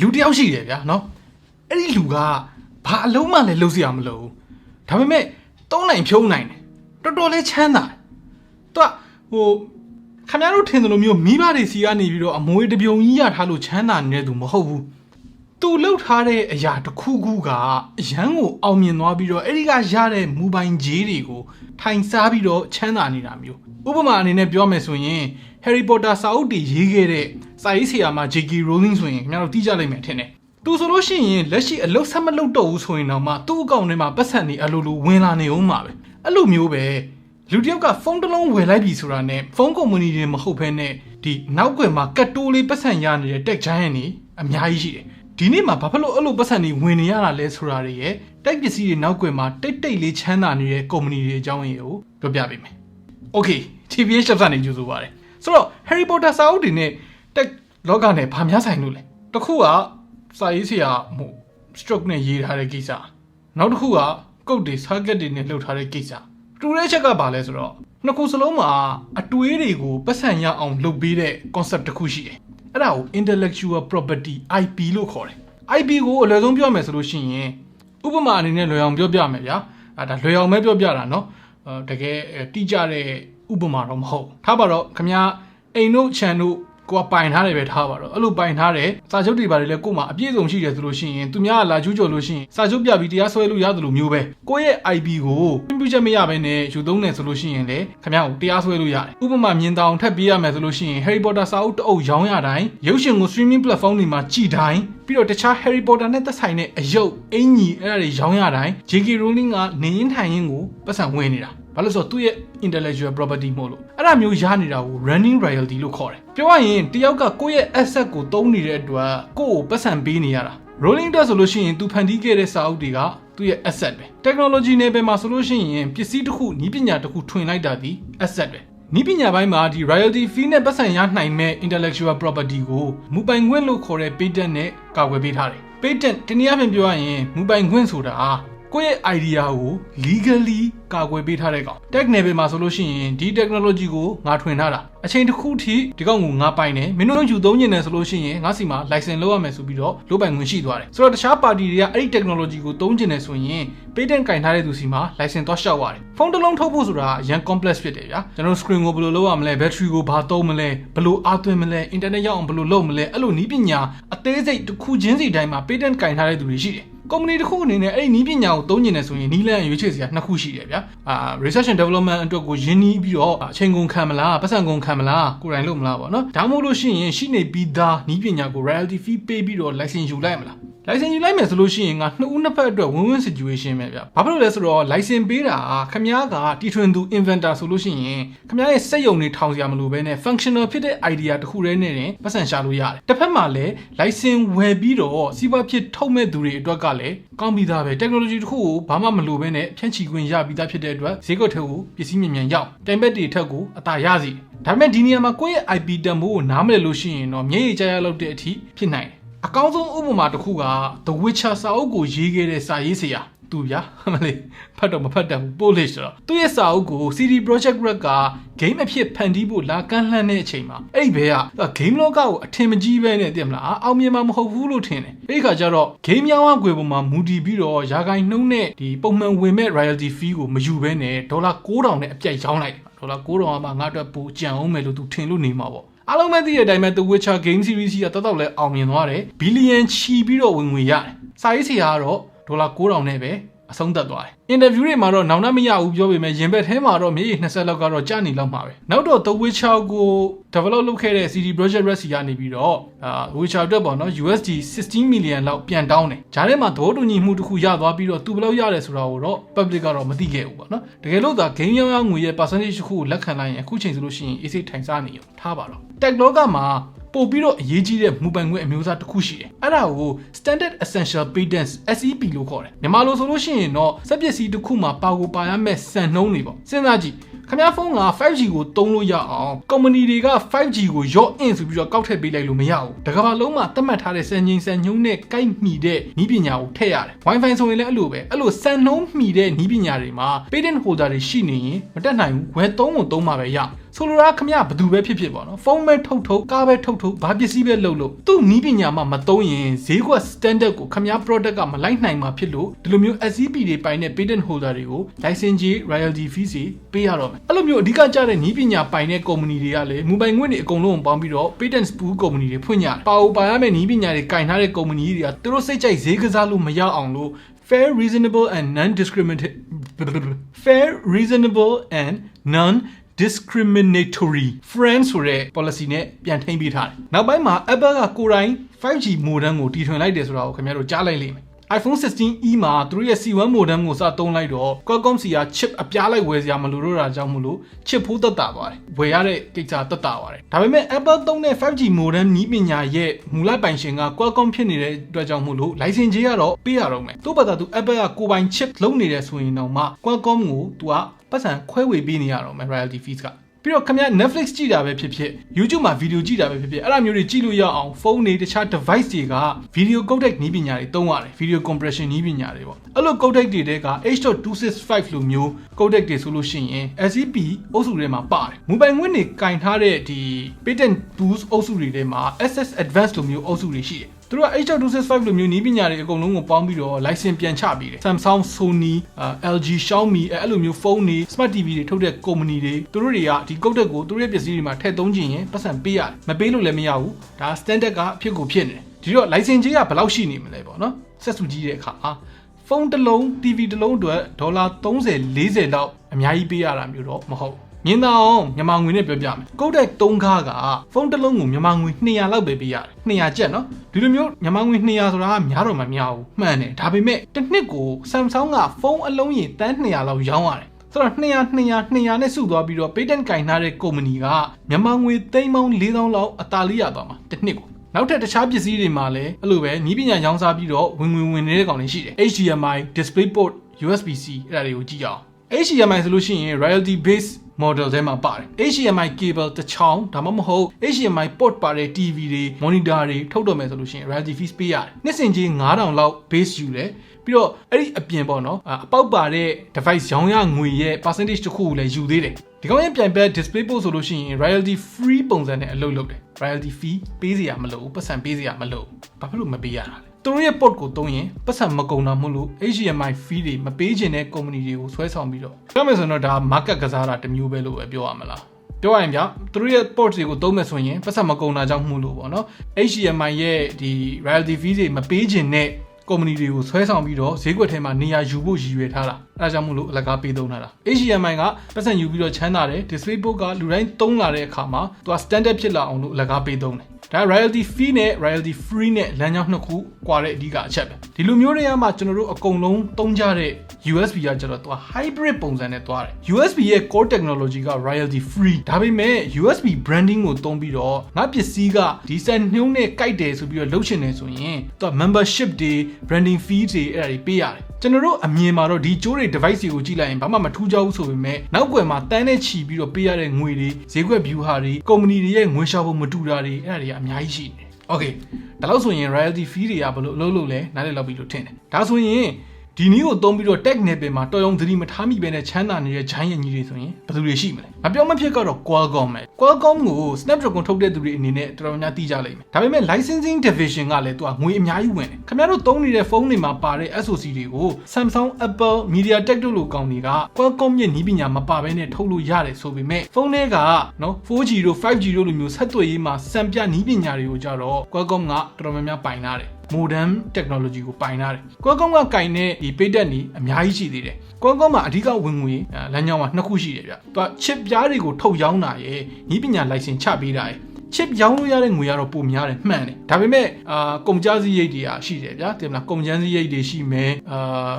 လူတယောက်ရှိတယ်ဗျာနော်အဲ့ဒီလူကဘာအလုံးမှလည်းလှုပ်စရာမလိုဘူးဒါပေမဲ့သုံးနိုင်ဖြုံးနိုင်တယ်တော်တော်လေးချမ်းသာသူကဟိုခင်ဗျားတို့ထင်သလိုမျိုးမိဘတွေစီကနေပြီးတော့အမွေတပြုံကြီးရထားလို့ချမ်းသာနေသူမဟုတ်ဘူး သူလှုပ်ထားတဲ့အရာတစ်ခုခုကအရန်ကိုအောင်မြင်သွားပြီးတော့အဲ့ဒီကရတဲ့မူပိုင်ဂျေးတွေကိုထိုင်စားပြီးတော့ချမ်းသာနေတာမျိုးဥပမာအနေနဲ့ပြောမယ်ဆိုရင် Harry Potter စာအုပ်တွေရေးခဲ့တဲ့စာရေးဆရာမ J.K. Rowling ဆိုရင်ခင်ဗျားတို့သိကြလိမ့်မယ်ထင်တယ်သူဆိုလို့ရှိရင်လက်ရှိအလုတ်ဆက်မလုပ်တော့ဘူးဆိုရင်တော့မှသူ့အကောင့်ထဲမှာပတ်စံနေအလိုလိုဝင်လာနေအောင်ပါပဲအဲ့လိုမျိုးပဲလူတစ်ယောက်ကဖုန်းတစ်လုံးဝယ်လိုက်ပြီဆိုတာနဲ့ဖုန်းကုမ္ပဏီတွေမဟုတ်ဘဲနဲ့ဒီနောက်ွယ်မှာကတ်တိုးလေးပတ်စံရနေတဲ့ tech giant တွေအများကြီးရှိတယ် ဒီနေ့မှာဘာဖြစ်လို့အဲ့လိုပတ်စံတွေဝင်နေရတာလဲဆိုတာတွေရဲ့တိုက်ပစ္စည်းတွေနောက်ွယ်မှာတိတ်တိတ်လေးချမ်းသာနေတဲ့ကုမ္ပဏီတွေအကြောင်းအရာကိုပြောပြပေးမယ်။ Okay TVH ရှက်ကနေကြိုဆိုပါရစေ။ဆိုတော့ Harry Potter စာအုပ်တွေနဲ့ tech လောကနဲ့ဘာများဆိုင်လို့လဲ။တစ်ခုကစာရေးဆရာဟို stroke နဲ့ရေးထားတဲ့ကိစ္စ။နောက်တစ်ခုကကုတ်တွေ target တွေနဲ့လှုပ်ထားတဲ့ကိစ္စ။တူတဲ့ချက်ကဘာလဲဆိုတော့နှစ်ခုစလုံးမှာအတွေးတွေကိုပတ်စံရအောင်လုပ်ပေးတဲ့ concept တစ်ခုရှိတယ်။ အဲ့ဒါကို intellectual property IP လို့ခေါ်တယ်။ IP ကိုအလွယ်ဆုံးပြောမယ်ဆိုလို့ရှိရင်ဥပမာအနေနဲ့လွယ်အောင်ပြောပြမယ်ဗျာ။အဲဒါလွယ်အောင်ပဲပြောပြတာเนาะ။အဲတကယ်တိကျတဲ့ဥပမာတော့မဟုတ်။ထားပါတော့ခမ ्या အိမ်တို့ခြံတို့ ကိုကပိုင်ထားတယ်ပဲထားပါတော့အဲ့လိုပိုင်ထားတယ်စာချုပ်တွေပါတယ်လဲကို့မှာအပြည့်စုံရှိတယ်ဆိုလို့ရှိရင်သူများကလာကျူးကျော်လို့ရှိရင်စာချုပ်ပြပြီးတရားစွဲလို့ရတယ်လို့မျိုးပဲကိုယ့်ရဲ့ IP ကိုပြပြချက်မရဘဲနဲ့ယူသုံးတယ်ဆိုလို့ရှိရင်လေခင်ဗျားကိုတရားစွဲလို့ရတယ်ဥပမာမြင်တောင်ထပ်ပေးရမယ်ဆိုလို့ရှိရင် Harry Potter စာအုပ်တအုပ်ရောင်းရတိုင်းရုပ်ရှင်ကို streaming platform တွေမှာကြည်တိုင်းပြီးတော့တခြား Harry Potter နဲ့သက်ဆိုင်တဲ့အယုတ်အင်ကြီးအဲ့ဒါတွေရောင်းရတိုင်း J.K. Rowling ကနေရင်ထိုင်ရင်ကိုပတ်စံဝင်နေတာ ဘာလို့ဆိုတော့သူ့ရဲ့ intellectual property မို့လို့အဲ့ဒါမျိုးရနေတာကို running royalty လို့ခေါ်တယ်ပြောရရင်တယောက်ကကိုယ့်ရဲ့ asset ကိုသုံးနေတဲ့အတွက်ကိုယ့်ကိုပတ်စံပေးနေရတာ rolling တက်ဆိုလို့ရှိရင်သူဖန်တီးခဲ့တဲ့စာအုပ်တွေကသူ့ရဲ့ asset ပဲ technology နယ်ပယ်မှာဆိုလို့ရှိရင်ပစ္စည်းတစ်ခုနည်းပညာတစ်ခုထွင်လိုက်တာဒီ asset ပဲနီးပညာပိုင်းမှာဒီ royalty fee နဲ့ပတ်စံရနိုင်မဲ့ intellectual property ကိုမူပိုင်ခွင့်လို့ခေါ်တဲ့ patent နဲ့ကာကွယ်ပေးထားတယ် patent တနည်းအားဖြင့်ပြောရရင်မူပိုင်ခွင့်ဆိုတာ ကိုယ့်ရဲ့ idea ကို legally ကာကွယ်ပေးထားတဲ့ကောင် tech level မှာဆိုလို့ရှိရင်ဒီ technology ကိုငါထွင်ထားတာအချိန်တစ်ခုထိဒီကောင်ကိုငါပိုင်တယ်မင်းတို့ယူသုံးနေတယ်ဆိုလို့ရှိရင်ငါစီမှာ license လုပ်ရမယ်ဆိုပြီးတော့လုပ်ပိုင်ခွင့်ရှိသွားတယ်ဆိုတော့တခြား party တွေကအဲ့ဒီ technology ကိုသုံးကျင်တယ်ဆိုရင် patent ကင်ထားတဲ့သူစီမှာ license တော့ရှောက်ရတယ်ဖုန်းတစ်လုံးထုတ်ဖို့ဆိုတာအရန် complex ဖြစ်တယ်ဗျာကျွန်တော် screen ကိုဘယ်လိုလုပ်ရမလဲ battery ကိုဘာသုံးမလဲဘယ်လိုအားသွင်းမလဲ internet ရောက်အောင်ဘယ်လိုလုပ်မလဲအဲ့လိုနီးပညာအသေးစိတ်တစ်ခုချင်းစီတိုင်းမှာ patent ကင်ထားတဲ့သူတွေရှိတယ် ကုမ္ပဏီတစ်ခုအနေနဲ့အဲ့ဒီနီးပညာကိုသုံးကျင်တယ်ဆိုရင်နီးလန်းရွေးချယ်စရာနှစ်ခုရှိတယ်ဗျာအာ research and development အတွက်ကိုယင်းနီးပြီးတော့အချိန်ကုန်ခံမလားပတ်စံကုန်ခံမလားကိုယ်တိုင်လုပ်မလားပေါ့နော်ဒါမှမဟုတ်လို့ရှိရင်ရှိနေပြီးသားနီးပညာကို royalty fee ပေးပြီးတော့ license ယူလိုက်မလား license ယူလိုက်မယ်ဆိုလို့ရှိရင်ငါနှစ်ဦးနှစ်ဖက်အတွက် win win situation ပဲဗျဘာဖြစ်လို့လဲဆိုတော့ license ပေးတာခမ ्या ကတီထွင်သူ inventor ဆိုလို့ရှိရင်ခမ ्या ရဲ့စက်ယုံတွေထောင်စရာမလိုဘဲနဲ့ functional ဖြစ်တဲ့ idea တစ်ခုတည်းနဲ့တင်ပတ်စံရှာလို့ရတယ်တစ်ဖက်မှာလည်း license ဝယ်ပြီးတော့စီးပွားဖြစ်ထုတ်မဲ့သူတွေအတွက်ကလည်းကောင်းပြီးသားပဲ technology တစ်ခုကိုဘာမှမလိုဘဲနဲ့ဖြန့်ချီခွင့်ရပြီးသားဖြစ်တဲ့အတွက်ဈေးကွက်ထဲကိုပစ္စည်းမြန်မြန်ရောက်တိုင်ဘက်တွေထက်ကိုအသာရစီဒါပေမဲ့ဒီနေရာမှာကိုယ့်ရဲ့ IP တန်ဖိုးကိုနားမလည်လို့ရှိရင်တော့မျက်ရည်ကျရလောက်တဲ့အထိဖြစ်နိုင်တယ် အကောင်းဆုံးဥပမာတစ်ခုက The Witcher စာအုပ်ကိုရေးခဲ့တဲ့စာရေးဆရာသူဗျာမလေးဖတ်တော့မဖတ်တတ်ဘူးပို့လို့ဆိုတော့သူ့ရဲ့စာအုပ်ကို CD Projekt Red က game အဖြစ်ဖန်တီးဖို့လာကမ်းလှမ်းတဲ့အချိန်မှာအဲ့ဒီဘဲက game လောကကိုအထင်မကြီးပဲနဲ့တင်မလားအောင်မြင်မှာမဟုတ်ဘူးလို့ထင်တယ်အဲ့ဒီခါကျတော့ game ရောင်းဝယ်ပုံမှာမူတည်ပြီးတော့ရာဂိုင်နှုန်းနဲ့ဒီပုံမှန်ဝင်မဲ့ royalty fee ကိုမယူဘဲနဲ့ဒေါ်လာ9000နဲ့အပြိုက်ရောင်းလိုက်တယ်ဒေါ်လာ9000ကမှငါအတွက်ပိုကြံအောင်မယ်လို့သူထင်လို့နေမှာပေါ့ အားလုံးပဲသိတဲ့အတိုင်းပဲ The Witcher Game Series ကတော်တော်လဲအောင်မြင်သွားတယ်ဘီလီယံချီပြီးတော့ဝင်ငွေရတယ်စာရေးဆရာကတော့ဒေါ်လာ9000နဲ့ပဲအဆုံးသတ်သွားတယ် အင်တာဗျူးတွေမှာတော့နောင်တမရဘူးပြောပေမဲ့ရင်ဘက်ထဲမှာတော့မြေကြီး20လောက်ကတော့ကြာနေလောက်မှာပဲနောက်တော့ The Witcher ကို develop လုပ်ခဲ့တဲ့ CD Projekt Red စီကနေပြီးတော့အာ Witcher အတွက်ပေါ့နော် USD 16 million လောက်ပြန်တောင်းတယ်ဂျားထဲမှာသဘောတူညီမှုတစ်ခုရသွားပြီးတော့သူဘယ်လောက်ရတယ်ဆိုတာကိုတော့ public ကတော့မသိခဲ့ဘူးပေါ့နော်တကယ်လို့သာ game ရောင်းရောင်းငွေရဲ့ percentage တစ်ခုကိုလက်ခံလိုက်ရင်အခုချိန်ဆိုလို့ရှိရင် AC ထိုင်စားနေရောထားပါတော့ tech လောကမှာ ပို့ပြီးတော့အရေးကြီးတဲ့မူပိုင်ခွင့်အမျိုးအစားတစ်ခုရှိတယ်အဲ့ဒါကို standard essential patents SEP လို့ခေါ်တယ်မြန်မာလိုဆိုလို့ရှိရင်တော့စက်ပစ္စည်းတစ်ခုမှာပါကိုပါရမယ့်စံနှုန်းတွေပေါ့စဉ်းစားကြည့်ခင်ဗျားဖုန်းက 5G ကိုသုံးလို့ရအောင်ကုမ္ပဏီတွေက 5G ကိုရော့အင်ဆိုပြီးတော့ကောက်ထည့်ပေးလိုက်လို့မရဘူးတကဘာလုံးမှာသတ်မှတ်ထားတဲ့စံချိန်စံညွှန်းနဲ့ကိုက်မိတဲ့နည်းပညာကိုထည့်ရတယ် Wi-Fi ဆိုရင်လည်းအဲ့လိုပဲအဲ့လိုစံနှုန်းမှီတဲ့နည်းပညာတွေမှာ patent holder တွေရှိနေရင်မတက်နိုင်ဘူးဝယ်သုံးဖို့သုံးမှာပဲရဆိုလိုတာခမရဘယ်သူပဲဖြစ်ဖြစ်ပေါ့နော်ဖုန်းပဲထုတ်ထုတ်ကားပဲထုတ်ထုတ်ဘာပစ္စည်းပဲလုပ်လို့သူ့နီးပညာမှမသုံးရင်ဈေးကွက် standard ကိုခမရ product ကမလိုက်နိုင်မှာဖြစ်လို့ဒီလိုမျိုး SCP တွေပိုင်တဲ့ patent holder တွေကို license ကြီး royalty fees တွေပေးရတော့မယ်အဲ့လိုမျိုးအဓိကကျတဲ့နီးပညာပိုင်တဲ့ company တွေကလည်းမူပိုင်ငွေတွေအကုန်လုံးပေါင်းပြီးတော့ patent pool company တွေဖွင့်ကြတယ်ပါအိုပါရမယ့်နီးပညာတွေကင်ထားတဲ့ company တွေကသူတို့စိတ်ကြိုက်ဈေးကစားလို့မရအောင်လို့ fair reasonable and non discriminatory fair reasonable and non discriminatory friend ဆိုတဲ့ policy နဲ့ပြန်ထိန်းပေးထားတယ်။နောက်ပိုင်းမှာ Apple ကကိုယ်တိုင် 5G modem ကိုတီထွင်လိုက်တယ်ဆိုတာကိုခင်ဗျားတို့ကြားလိုက်လိမ့်မယ်။ iPhone 16e မှာသူတို့ရဲ့ C1 modem ကိုစသုံးလိုက်တော့ Qualcomm စီက chip အပြားလိုက်ဝယ်စရာမလိုတော့တာကြောင့်မလို့ chip ဖိုးသက်သာသွားတယ်။ဝယ်ရတဲ့ကိစ္စသက်သာသွားတယ်။ဒါပေမဲ့ Apple သုံးတဲ့ 5G modem နီးပညာရဲ့မူလပိုင်ရှင်က Qualcomm ဖြစ်နေတဲ့အတွက်ကြောင့်မို့လို့ license ကြီးကတော့ပေးရတော့မယ်။သို့ပါတာသူ Apple ကကိုယ်ပိုင် chip လုံးနေတယ်ဆိုရင်တော့မှ Qualcomm ကိုသူက ပတ်စံခွဲဝေပေးနေရတော့မယ် royalty fees ကပြီးတော့ခင်ဗျာ Netflix ကြည့်တာပဲဖြစ်ဖြစ် YouTube မှာဗီဒီယိုကြည့်တာပဲဖြစ်ဖြစ်အဲ့ဒါမျိုးတွေကြည့်လို့ရအောင်ဖုန်းတွေတခြား device တွေက video codec နည်းပညာတွေသုံးရတယ် video compression နည်းပညာတွေပေါ့အဲ့လို codec တွေတဲက H.265 လိုမျိုး codec တွေဆိုလို့ရှိရင် SCP အုပ်စုထဲမှာပါတယ်မူပိုင်ငွေနေကင်ထားတဲ့ဒီ patent tools အုပ်စုတွေထဲမှာ SS advanced လိုမျိုးအုပ်စုတွေရှိတယ် သူတို့က H.265 လိုမျိုးနီးပညာတွေအကုန်လုံးကိုပေါင်းပြီးတော့ license ပြန်ချပေးတယ် Samsung Sony LG Xiaomi အဲ့လိုမျိုးဖုန်းတွေ Smart TV တွေထုတ်တဲ့ company တွေသူတို့တွေကဒီ code ကိုသူတို့ရဲ့ပစ္စည်းတွေမှာထည့်သုံးခြင်းရင်ပတ်စံပေးရတယ်မပေးလို့လည်းမရဘူးဒါ standard ကအဖြစ်ကိုဖြစ်နေတယ်ဒီတော့ license ကြီးကဘယ်လောက်ရှိနေမလဲပေါ့နော်ဆက်စုကြည့်တဲ့အခါအာဖုန်းတစ်လုံး TV တစ်လုံးအတွက်ဒေါ်လာ30 40လောက်အများကြီးပေးရတာမျိုးတော့မဟုတ် မြင်သာအောင်မြန်မာငွေနဲ့ပြောပြမယ်ကုတ်တက်3ကားကဖုန်းတစ်လုံးကိုမြန်မာငွေ200လောက်ပဲပေးရတယ်200ကျပ်နော်ဒီလိုမျိုးမြန်မာငွေ200ဆိုတာကများတော့မများဘူးမှန်တယ်ဒါပေမဲ့တစ်နှစ်ကို Samsung ကဖုန်းအလုံးရင်တန်း200လောက်ရောင်းရတယ်ဆိုတော့200 200 200နဲ့စုသွားပြီးတော့ patent ကင်ထားတဲ့ company ကမြန်မာငွေသိန်းပေါင်း4000လောက်အသာလေးရသွားမှာတစ်နှစ်ကိုနောက်ထပ်တခြားပစ္စည်းတွေမှာလည်းအဲ့လိုပဲနီးပညာရောင်းစားပြီးတော့ဝင်ဝင်ဝင်နေတဲ့ကောင်တွေရှိတယ် HDMI DisplayPort USB-C အဲ့ဒါတွေကိုကြည့်အောင် HDMI ဆိုလို့ရှိရင် royalty base model ထဲမှာပါတယ် HDMI cable တစ်ချောင်းဒါမှမဟုတ် HDMI port ပါတဲ့ TV တွေ monitor တွေထုတ်တော့မယ်ဆိုလို့ရှိရင် royalty fees ပေးရတယ်နှစ်စဉ်ကြီး9000လောက် base ယူတယ်ပြီးတော့အဲ့ဒီအပြင်ပေါ့နော်အပေါက်ပါတဲ့ device ရောင်းရငွေရဲ့ percentage တစ်ခုကိုလည်းယူသေးတယ်ဒီကောင်ရဲ့ပြန်ပတ် display post ဆိုလို့ရှိရင် royalty free ပုံစံနဲ့အလုပ်လုပ်တယ် royalty fee ပေးစရာမလိုဘူးပတ်စံပေးစရာမလိုဘူးဘာဖြစ်လို့မပေးရတာလဲ သူတို့ရဲ့ port ကိုသုံးရင်ပတ်စံမကုန်တာမို့လို့ HDMI fee တွေမပေးခြင်းတဲ့ company တွေကိုဆွဲဆောင်ပြီးတော့ပြောမယ်ဆိုရင်တော့ဒါ market ကစားတာတစ်မျိုးပဲလို့ပဲပြောရမလားပြောရရင်ဗျသူတို့ရဲ့ port တွေကိုသုံးမယ်ဆိုရင်ပတ်စံမကုန်တာကြောင့်မှုလို့ပေါ့နော် HDMI ရဲ့ဒီ royalty fee တွေမပေးခြင်းတဲ့ company တွေကိုဆွဲဆောင်ပြီးတော့ဈေးကွက်ထဲမှာနေရာယူဖို့ရည်ရွယ်ထားတာ အဲဒါကြောင့်မို့လို့အလကားပေးသုံးထားတာ HDMI ကပတ်စံယူပြီးတော့ချမ်းသာတယ် display book ကလူတိုင်းသုံးလာတဲ့အခါမှာသူက standard ဖြစ်လာအောင်လို့အလကားပေးသုံးတယ်ဒါ royalty fee နဲ့ royalty free နဲ့လမ်းကြောင်းနှစ်ခုကွာတဲ့အဓိကအချက်ပဲဒီလိုမျိုးတွေကမှကျွန်တော်တို့အကုန်လုံးသုံးကြတဲ့ USB ကကျတော့သူက hybrid ပုံစံနဲ့သွားတယ် USB ရဲ့ core technology က royalty free ဒါပေမဲ့ USB branding ကိုသုံးပြီးတော့ငါပစ္စည်းကဒီစံနှုန်းနဲ့ကိုက်တယ်ဆိုပြီးတော့လုပ်ချင်တယ်ဆိုရင်သူက membership တွေ branding fee တွေအဲ့ဒါတွေပေးရတယ်ကျွန်တော်တို့အမြင်မှာတော့ဒီကျိုးတွေ device တွေကိုကြည့်လိုက်ရင်ဘာမှမထူးခြားဘူးဆိုပေမဲ့နောက်ွယ်မှာတန်းနဲ့ချီပြီးတော့ပေးရတဲ့ငွေတွေဈေးကွက် view ဟာတွေ company တွေရဲ့ငွေရှာဖို့မတူတာတွေအဲ့ဒါတွေကအများကြီးရှိနေတယ် Okay ဒါလို့ဆိုရင် royalty fee တွေကဘယ်လိုအလုပ်လုပ်လဲနားလည်လောက်ပြီလို့ထင်တယ်ဒါဆိုရင် ဒီနည်းကိုသုံးပြီးတော့ tech နယ်ပယ်မှာတော်ရုံသတိမထားမိပဲနဲ့ချမ်းသာနေတဲ့ giant ကြီးတွေဆိုရင်ဘယ်သူတွေရှိမလဲမပြောမဖြစ်ကတော့ Qualcomm ပဲ Qualcomm ကို Snapdragon ထုတ်တဲ့သူတွေအနေနဲ့တော်တော်များသိကြလိမ့်မယ်ဒါပေမဲ့ licensing division ကလည်းသူကငွေအများကြီးဝင်တယ်ခင်ဗျားတို့သုံးနေတဲ့ဖုန်းတွေမှာပါတဲ့ SoC တွေကို Samsung Apple MediaTek တို့လိုကောင်တွေက Qualcomm ရဲ့နည်းပညာမပါဘဲနဲ့ထုတ်လို့ရတယ်ဆိုပေမဲ့ဖုန်းတွေကနော် 4G တို့ 5G တို့လိုမျိုးဆက်သွယ်ရေးမှာစံပြနည်းပညာတွေကိုကြတော့ Qualcomm ကတော်တော်များများပိုင်ထားတယ် modem technology ကိုပိုင်ထားတယ်။ Qualcomm ကကင်တဲ့ဒီ patent တွေအများကြီးရှိသေးတယ်။ Qualcomm မှာအဓိကဝင်ငွေလမ်းကြောင်းကနှစ်ခုရှိတယ်ဗျ။သူက chip ပြားတွေကိုထုတ်ရောင်းတာရယ်၊ဤပညာ license ချပေးတာရယ် chip ရောင်းလို့ရတဲ့ငွေကတော့ပိုများတယ်မှန်တယ်ဒါပေမဲ့အာကုန်ကြစည်းရိတ်တွေကရှိတယ်ဗျာတင်မလားကုန်ကျန်းစည်းရိတ်တွေရှိမယ်အာ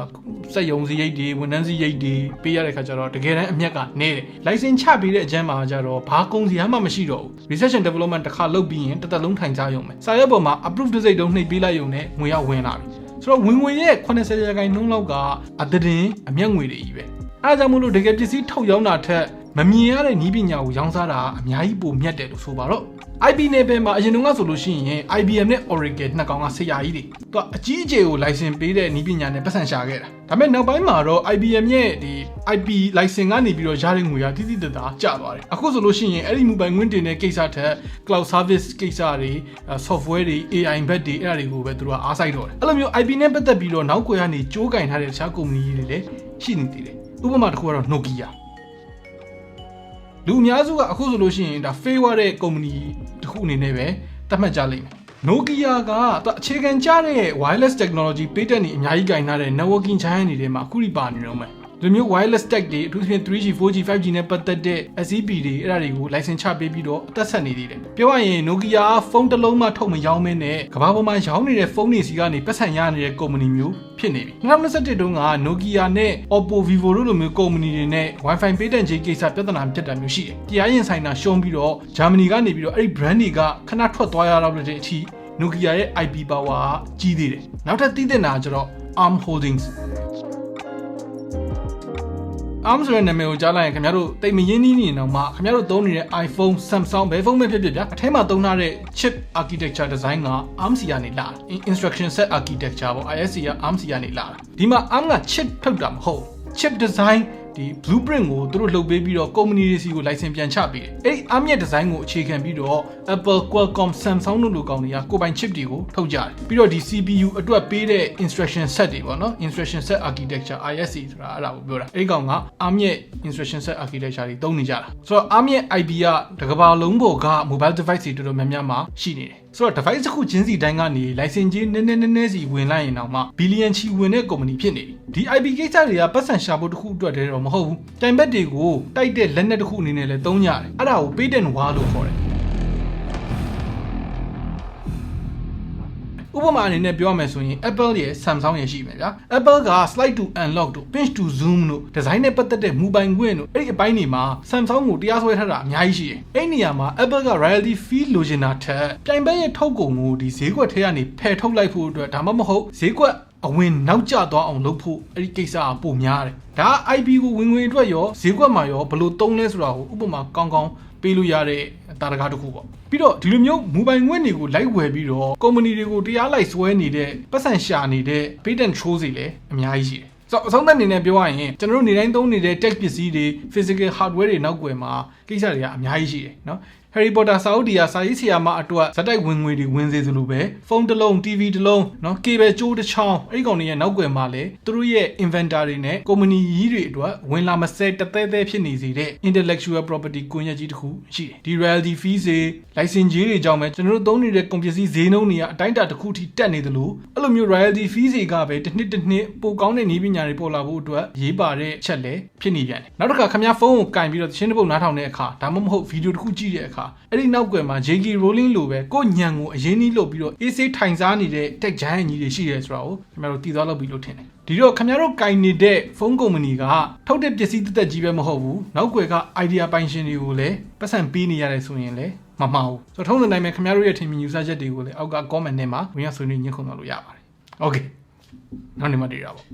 စက်ယုံစည်းရိတ်တွေဝန်ထမ်းစည်းရိတ်တွေပေးရတဲ့ခါကျတော့တကယ်တမ်းအမြက်ကနေတယ် license ချပေးတဲ့အကျမ်းမှာကျတော့ဘာကုန်စရာမှမရှိတော့ဘူး research and development တစ်ခါလုပ်ပြီးရင်တစ်သက်လုံးထိုင်စားရုံပဲစာရွက်ပေါ်မှာ approve တစ်စိတ်တုံးနှိပ်ပေးလိုက်ရုံနဲ့ငွေရောက်ဝင်လာပြီဆိုတော့ဝင်ငွေရဲ့80ရာခိုင်နှုန်းလောက်ကအသတင်အမျက်ငွေတွေကြီးပဲအဲဒါကြောင့်မို့လို့တကယ်ပစ္စည်းထုတ်ရောင်းတာထက် မမြင်ရတဲ့နီးပညာကိုရောင်းစားတာအများကြီးပိုမြတ်တယ်လို့ဆိုပါတော့ IP နယ်ပယ်မှာအရင်တုန်းကဆိုလို့ရှိရင် IBM နဲ့ Oracle နှစ်ကောင်ကဆရာကြီးတွေသူကအကြီးအကျယ်ကို license ပေးတဲ့နည်းပညာနဲ့ပတ်စံရှာခဲ့တာဒါပေမဲ့နောက်ပိုင်းမှာတော့ IBM ရဲ့ဒီ IP license ကနေပြီးတော့ရတဲ့ငွေကတိတိတသားကျသွားတယ်အခုဆိုလို့ရှိရင်အဲ့ဒီ mobile ငွေတင်တဲ့ကိစ္စထက် cloud service ကိစ္စတွေ software တွေ AI ဘက်တွေအဲ့ဒါတွေကိုပဲသူတို့ကအားစိုက်တော့တယ်အဲ့လိုမျိုး IP နဲ့ပတ်သက်ပြီးတော့နောက်ကွယ်ကနေကြိုးကင်ထားတဲ့တခြား company တွေလည်းရှိနေသေးတယ်ဥပမာတစ်ခုကတော့ Nokia လူအများစုကအခုဆိုလို့ရှိရင်ဒါ favor တဲ့ company တစ်ခုအနေနဲ့ပဲသတ်မှတ်ကြလိမ့်မယ် Nokia ကသူအခြေခံကျတဲ့ wireless technology ပေးတဲ့နေအများကြီးကင်ထားတဲ့ networking giant တွေထဲမှာအခုထိပါနေတော့မယ် ဒီမျိုး wireless tech တွေအထူးသဖြင့် 3G 4G 5G နဲ့ပတ်သက်တဲ့ SCP တွေအဲ့ဒါတွေကို license ချပေးပြီးတော့အသက်ဆက်နေသေးတယ်ပြောရရင် Nokia ဖုန်းတစ်လုံးမှထုတ်မရောင်းမင်းနဲ့ကမ္ဘာပေါ်မှာရောင်းနေတဲ့ဖုန်းတွေစီကနေပတ်စံရနေတဲ့ company မျိုးဖြစ်နေပြီ2021တုန်းက Nokia နဲ့ Oppo Vivo တို့လိုမျိုး company တွေနဲ့ Wi-Fi ပေးတဲ့ချိန်ကိစ္စပြဿနာဖြစ်တာမျိုးရှိတယ်တရားရင်ဆိုင်တာရှုံးပြီးတော့ Germany ကနေပြီးတော့အဲ့ဒီ brand တွေကခဏထွက်သွားရတော့တဲ့အထိ Nokia ရဲ့ IP power ကကြီးသေးတယ်နောက်ထပ်သိတဲ့နာကကျတော့ Arm Holdings ARM ဆိုတဲ့နာမည်ကိုကြားလိုက်ရင်ခင်ဗျားတို့တိတ်မရင်းနှီးနေတော့မှခင်ဗျားတို့သုံးနေတဲ့ iPhone, Samsung ဘယ်ဖုန်းပဲဖြစ်ဖြစ်ဗျာအထဲမှာသုံးထားတဲ့ chip architecture design က ARM စီကနေလာတာ instruction set architecture ပေါ့ ISC က ARM စီကနေလာတာဒီမှာ ARM က chip ထုတ်တာမဟုတ် chip design ဒီ blueprint ကိုသူတို့လုပ်ပေးပြီးတော့ company တွေစီကို license ပြန်ချပေးတယ်အဲ့ဒီ ARM ရဲ့ design ကိုအခြေခံပြီးတော့ Apple, Qualcomm, Samsung တို့လိုကောင်တွေကကိုယ်ပိုင် chip တွေကိုထုတ်ကြတယ်ပြီးတော့ဒီ CPU အတွက်ပေးတဲ့ instruction set တွေပေါ့နော် instruction set architecture ISC ဆိုတာအဲ့ဒါကိုပြောတာအဲ့ဒီကောင်က ARM ရဲ့ instruction set architecture တွေသုံးနေကြတာဆိုတော့ ARM ရဲ့ IP ကတကဘာလုံးပေါ်က mobile device တွေတော်တော်များများမှာရှိနေတယ် ဆိုတော့ device တစ်ခုချင်းစီတိုင်းကနေ license ကြီးနည်းနည်းနည်းနည်းစီဝင်လိုက်ရင်တော့မှ billion ချီဝင်တဲ့ company ဖြစ်နေပြီဒီ IP ကိစ္စတွေကပတ်စံရှာဖို့တစ်ခုအတွက်တည်းတော့မဟုတ်ဘူးတိုင်ဘက်တွေကိုတိုက်တဲ့လက်နက်တစ်ခုအနေနဲ့လည်းသုံးကြတယ်အဲ့ဒါကို patent wall လို့ခေါ်တယ် ဥပမာအနေနဲ့ပြောရမယ်ဆိုရင် Apple ရဲ့ Samsung ရဲ့ရှိမယ်ဗျာ Apple က slide to unlock တို့ pinch to zoom တို့ design နဲ့ပတ်သက်တဲ့မူပိုင်ခွင့်တို့အဲ့ဒီအပိုင်းတွေမှာ Samsung ကိုတရားစွဲထားတာအများကြီးရှိတယ်အဲ့ဒီနေရာမှာ Apple က royalty fee လိုချင်တာထက်ပြိုင်ဘက်ရဲ့ထုတ်ကုန်ကိုဒီဈေးကွက်ထဲကနေဖယ်ထုတ်လိုက်ဖို့အတွက်ဒါမှမဟုတ်ဈေးကွက်အဝင်နောက်ကျသွားအောင်လုပ်ဖို့အဲ့ဒီကိစ္စကပိုများတယ်ဒါ IP ကိုဝင်ငွေအတွက်ရောဈေးကွက်မှာရောဘယ်လိုသုံးလဲဆိုတာကိုဥပမာကောင်းကောင်းပေးလို့ရတဲ့ တာရကားတစ်ခုပေါ့ပြီးတော့ဒီလိုမျိုးမူပိုင်ငွေတွေကိုလိုက်ဝယ်ပြီးတော့ကုမ္ပဏီတွေကိုတရားလိုက်ဆွဲနေတဲ့ပတ်စံရှာနေတဲ့ patent troll တွေလည်းအများကြီးရှိတယ်ဆိုတော့အဆုံးသတ်အနေနဲ့ပြောရရင်ကျွန်တော်တို့နေတိုင်းသုံးနေတဲ့ tech ပစ္စည်းတွေ physical hardware တွေနောက်ွယ်မှာကိစ္စတွေကအများကြီးရှိတယ်เนาะ Harry Potter စာအုပ်တရားစာရေးဆရာမအတွက်ဇက်တိုက်ဝင်ငွေတွေဝင်စေသလိုပဲဖုန်းတစ်လုံး TV တစ်လုံးเนาะ cable ကြိုးတစ်ချောင်းအဲ့ဒီကောင်တွေရဲ့နောက်ွယ်မှာလည်းသူတို့ရဲ့ inventor တွေနဲ့ company ကြီးတွေအတွက်ဝင်လာမစဲတသေးသေးဖြစ်နေစေတဲ့ intellectual property ကွန်ရက်ကြီးတစ်ခုရှိတယ်ဒီ royalty fees တွေ license ကြီးတွေကြောင့်ပဲကျွန်တော်တို့သုံးနေတဲ့ ကုန်ပစ္စည်းဈေးနှုန်းတွေကအတိုင်းအတာတစ်ခုထိတက်နေသလိုအဲ့လိုမျိုး royalty fees တွေကပဲတစ်နှစ်တစ်နှစ်ပိုကောင်းတဲ့နည်းပညာတွေပေါ်လာဖို့အတွက်ရေးပါတဲ့ချက်လည်းဖြစ်နေပြန်တယ်နောက်တစ်ခါခင်ဗျားဖုန်းကိုကင်ပြီးတော့သင်းတစ်ပုတ်နားထောင်တဲ့အခါဒါမှမဟုတ်ဗီဒီယိုတစ်ခုကြည့်တဲ့အခါ ါအဲ့ဒီနောက်ကွယ်မှာ JK Rowling လိုပဲကိုညံကိုအရင်ကြီးလုပ်ပြီးတော့ AC ထိုင်စားနေတဲ့ tech giant ကြီးတွေရှိတယ်ဆိုတာကိုခင်ဗျားတို့သိသွားလောက်ပြီလို့ထင်တယ်ဒီတော့ခင်ဗျားတို့ကင်နေတဲ့ဖုန်းကုမ္ပဏီကထုတ်တဲ့ပစ္စည်းတစ်သက်ကြီးပဲမဟုတ်ဘူးနောက်ွယ်က idea ပိုင်ရှင်တွေကိုလည်းပတ်စံပေးနေရတယ်ဆိုရင်လည်းမမှားဘူးဆိုတော့ထုံးစံတိုင်းပဲခင်ဗျားတို့ရဲ့ထင်မြင်ယူဆချက်တွေကိုလည်းအောက်က comment ထဲမှာဝင်ရဆွေးနွေးညှိခုံတော့လို့ရပါတယ် okay နောက်နေ့မှတွေ့တာပေါ့